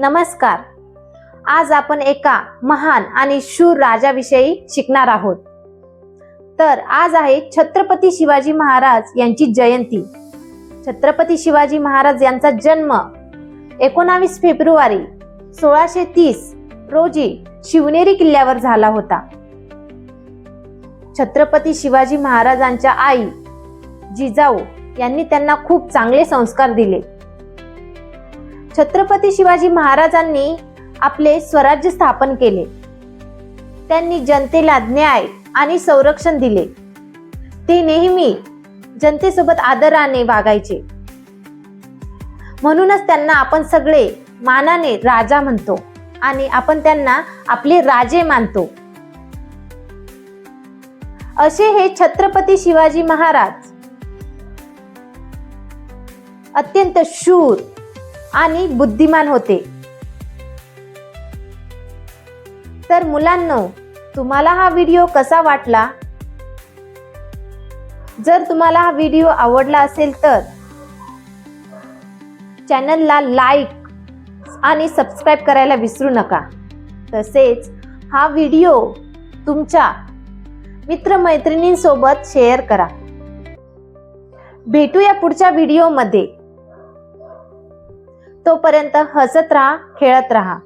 नमस्कार. आज आपण एका महान आणि शूर राजाविषयी शिकणार आहोत. तर आज आहे छत्रपती शिवाजी महाराज यांची जयंती. छत्रपती शिवाजी महाराज यांचा जन्म एकोणावीस फेब्रुवारी सोळाशे तीस रोजी शिवनेरी किल्ल्यावर झाला होता. छत्रपती शिवाजी महाराजांच्या आई जिजाऊ यांनी त्यांना खूप चांगले संस्कार दिले. छत्रपती शिवाजी महाराजांनी आपले स्वराज्य स्थापन केले. त्यांनी जनतेला न्याय आणि संरक्षण दिले. ते नेहमी जनतेसोबत आदराने वागायचे. म्हणूनच त्यांना आपण सगळे मानाने राजा म्हणतो आणि आपण त्यांना आपले राजे मानतो. असे हे छत्रपती शिवाजी महाराज अत्यंत शूर आणि बुद्धिमान होते. तर मुलांनो तुम्हाला हा व्हिडिओ कसा वाटला? जर तुम्हाला हा व्हिडिओ आवडला असेल तर चॅनलला लाईक आणि सबस्क्राईब करायला विसरू नका. तसेच हा व्हिडिओ तुमच्या मित्रमैत्रिणींसोबत शेअर करा. भेटूया पुढच्या व्हिडिओमध्ये. तोपर्यंत हसत राहा खेळत राहा.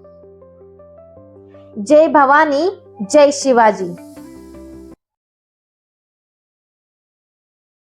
जय भवानी जय शिवाजी.